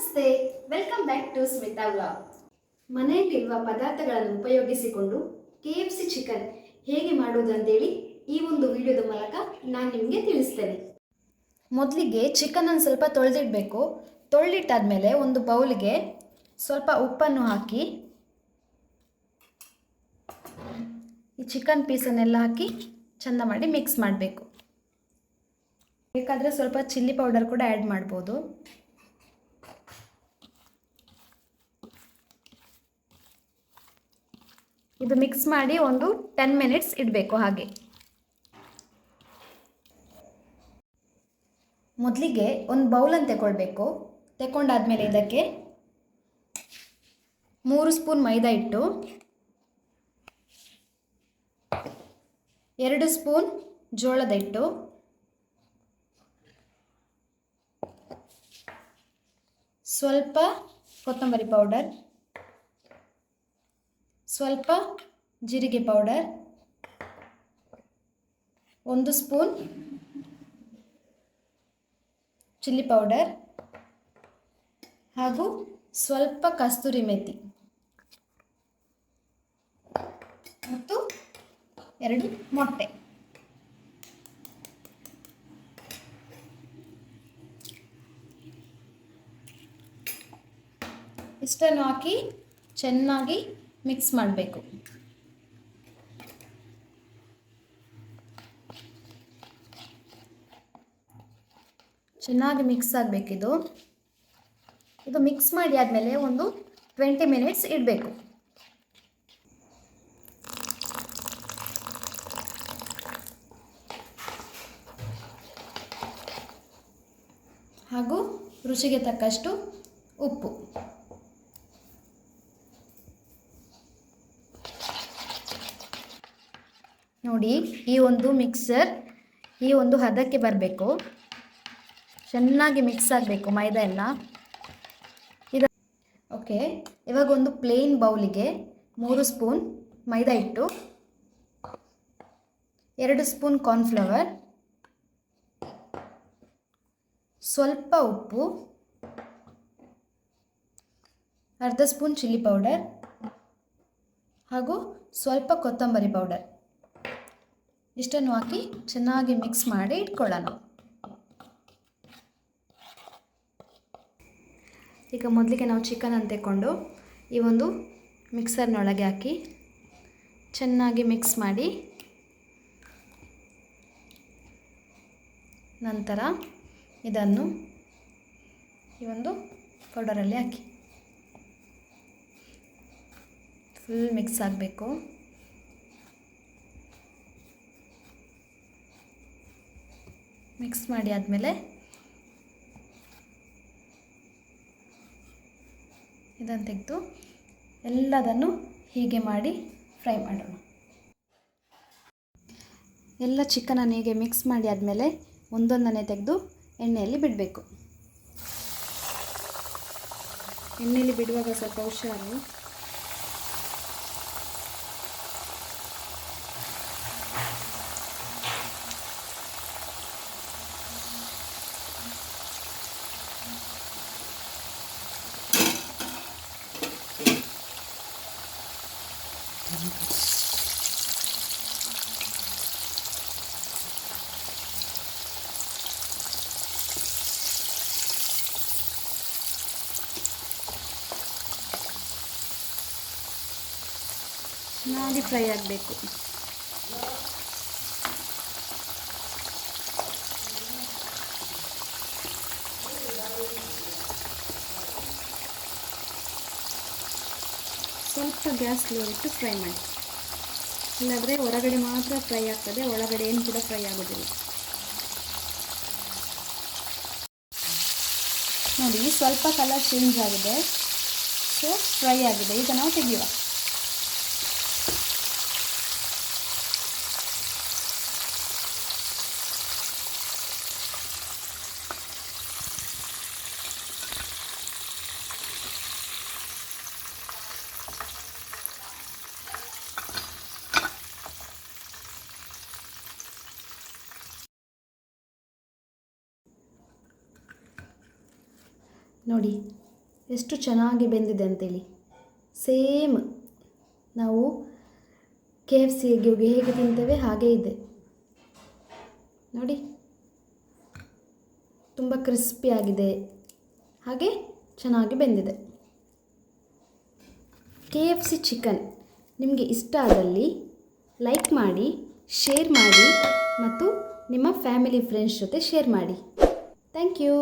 ನಮಸ್ತೆ welcome back to Smita vlog ಮನೆಯಲ್ಲಿರುವ ಪದಾರ್ಥಗಳನ್ನು ಉಪಯೋಗಿಸಿಕೊಂಡು ಕೆ ಎಫ್ ಸಿ ಚಿಕನ್ ಹೇಗೆ ಮಾಡುವುದು ಅಂತೇಳಿ ಈ ಒಂದು ವಿಡಿಯೋದ ಮೂಲಕ ನಾನು ನಿಮಗೆ ತಿಳಿಸ್ತೇನೆ. ಮೊದಲಿಗೆ ಚಿಕನನ್ನು ಸ್ವಲ್ಪ ತೊಳೆದಿಡಬೇಕು. ತೊಳೆದಿಟ್ಟಾದ್ಮೇಲೆ ಒಂದು ಬೌಲ್ಗೆ ಸ್ವಲ್ಪ ಉಪ್ಪನ್ನು ಹಾಕಿ, ಈ ಚಿಕನ್ ಪೀಸನ್ನೆಲ್ಲ ಹಾಕಿ ಚೆಂದ ಮಾಡಿ ಮಿಕ್ಸ್ ಮಾಡಬೇಕು. ಬೇಕಾದರೆ ಸ್ವಲ್ಪ ಚಿಲ್ಲಿ ಪೌಡರ್ ಕೂಡ ಆ್ಯಡ್ ಮಾಡ್ಬೋದು. ಇದು ಮಿಕ್ಸ್ ಮಾಡಿ ಒಂದು ಟೆನ್ ಮಿನಿಟ್ಸ್ ಇಡಬೇಕು ಹಾಗೆ. ಮೊದಲಿಗೆ ಒಂದು ಬೌಲನ್ನು ತಗೊಳ್ಬೇಕು ತಗೊಂಡಾದ್ಮೇಲೆ ಇದಕ್ಕೆ ಮೂರು ಸ್ಪೂನ್ ಮೈದಾ ಹಿಟ್ಟು, ಎರಡು ಸ್ಪೂನ್ ಜೋಳದ ಹಿಟ್ಟು, ಸ್ವಲ್ಪ ಕೊತ್ತಂಬರಿ ಪೌಡರ್ ಸ್ವಲ್ಪ ಜೀರಿಗೆ ಪೌಡರ್, ಒಂದು ಸ್ಪೂನ್ ಚಿಲ್ಲಿ ಪೌಡರ್ ಹಾಗೂ ಸ್ವಲ್ಪ ಕಸ್ತೂರಿ ಮೆಥಿ ಮತ್ತು ಎರಡು ಮೊಟ್ಟೆ. ಇಷ್ಟನ್ನು ಹಾಕಿ ಚೆನ್ನಾಗಿ ಮಿಕ್ಸ್ ಮಾಡಬೇಕು. ಚೆನ್ನಾಗಿ ಮಿಕ್ಸ್ ಆಗಬೇಕಿದು. ಇದು ಮಿಕ್ಸ್ ಮಾಡಿ ಆದಮೇಲೆ ಒಂದು ಟ್ವೆಂಟಿ ಮಿನಿಟ್ಸ್ ಇಡಬೇಕು. ಹಾಗೂ ರುಚಿಗೆ ತಕ್ಕಷ್ಟು ಉಪ್ಪು. ನೋಡಿ, ಈ ಒಂದು ಮಿಕ್ಸರ್ ಈ ಒಂದು ಹದಕ್ಕೆ ಬರಬೇಕು. ಚೆನ್ನಾಗಿ ಮಿಕ್ಸ್ ಆಗಬೇಕು ಮೈದಾ ಎಲ್ಲ ಇದು ಓಕೆ, ಇವಾಗ ಒಂದು ಪ್ಲೇನ್ ಬೌಲಿಗೆ ಮೂರು ಸ್ಪೂನ್ ಮೈದಾ ಹಿಟ್ಟು, ಎರಡು ಸ್ಪೂನ್ ಕಾರ್ನ್ಫ್ಲವರ್ ಸ್ವಲ್ಪ ಉಪ್ಪು, ಅರ್ಧ ಸ್ಪೂನ್ ಚಿಲ್ಲಿ ಪೌಡರ್ ಹಾಗೂ ಸ್ವಲ್ಪ ಕೊತ್ತಂಬರಿ ಪೌಡರ್ ಇಷ್ಟನ್ನು ಹಾಕಿ ಚೆನ್ನಾಗಿ ಮಿಕ್ಸ್ ಮಾಡಿ ಇಟ್ಕೊಳ್ಳೋಣ. ಈಗ ಮೊದಲಿಗೆ ನಾವು ಚಿಕನ್ ತೆಕ್ಕೊಂಡು ಈ ಒಂದು ಮಿಕ್ಸರ್ನೊಳಗೆ ಹಾಕಿ ಚೆನ್ನಾಗಿ ಮಿಕ್ಸ್ ಮಾಡಿ ನಂತರ ಇದನ್ನು ಈ ಒಂದು ಪೌಡರಲ್ಲಿ ಹಾಕಿ. ಫುಲ್ ಮಿಕ್ಸ್ ಆಗಬೇಕು. ಮಿಕ್ಸ್ ಮಾಡಿ ಆದಮೇಲೆ ಇದನ್ನು ತೆಗೆದು ಎಲ್ಲದನ್ನು ಹೀಗೆ ಮಾಡಿ ಫ್ರೈ ಮಾಡೋಣ. ಎಲ್ಲ ಚಿಕನನ್ನು ಹೀಗೆ ಮಿಕ್ಸ್ ಮಾಡಿ ಆದಮೇಲೆ ಒಂದೊಂದನ್ನೇ ತೆಗೆದು ಎಣ್ಣೆಯಲ್ಲಿ ಬಿಡಬೇಕು. ಎಣ್ಣೆಯಲ್ಲಿ ಬಿಡುವಾಗ ಸ್ವಲ್ಪ ಹುಷಾರು. ಚೆನ್ನಾಗಿ ಫ್ರೈ ಆಗಬೇಕು. ಸ್ವಲ್ಪ ಗ್ಯಾಸ್ ಸ್ಲೋ ಇಟ್ಟು ಫ್ರೈ ಮಾಡಿ. ಇಲ್ಲಾಂದರೆ ಹೊರಗಡೆ ಮಾತ್ರ ಫ್ರೈ ಆಗ್ತದೆ, ಒಳಗಡೆ ಏನು ಕೂಡ ಫ್ರೈ ಆಗೋದಿಲ್ಲ. ನೋಡಿ, ಸ್ವಲ್ಪ ಕಲರ್ ಚೇಂಜ್ ಆಗಿದೆ. ಸೊ, ಫ್ರೈ ಆಗಿದೆ. ಈಗ ನಾವು ತೆಗೆಯುವ. ನೋಡಿ, ಎಷ್ಟು ಚೆನ್ನಾಗಿ ಬೆಂದಿದೆ ಅಂತೇಳಿ. ಸೇಮ್ ನಾವು ಕೆ ಎಫ್ ಸಿ ಎಗ್ಗೆ ಹೇಗೆ ತಿಂತೇವೆ ಹಾಗೇ ಇದೆ. ನೋಡಿ, ತುಂಬ ಕ್ರಿಸ್ಪಿಯಾಗಿದೆ ಹಾಗೆ ಚೆನ್ನಾಗಿ ಬೆಂದಿದೆ. ಕೆ ಎಫ್ ಸಿ ಚಿಕನ್ ನಿಮಗೆ ಇಷ್ಟ ಆದಲ್ಲಿ ಲೈಕ್ ಮಾಡಿ, ಶೇರ್ ಮಾಡಿ ಮತ್ತು ನಿಮ್ಮ ಫ್ಯಾಮಿಲಿ ಫ್ರೆಂಡ್ಸ್ ಜೊತೆ ಶೇರ್ ಮಾಡಿ. Thank you.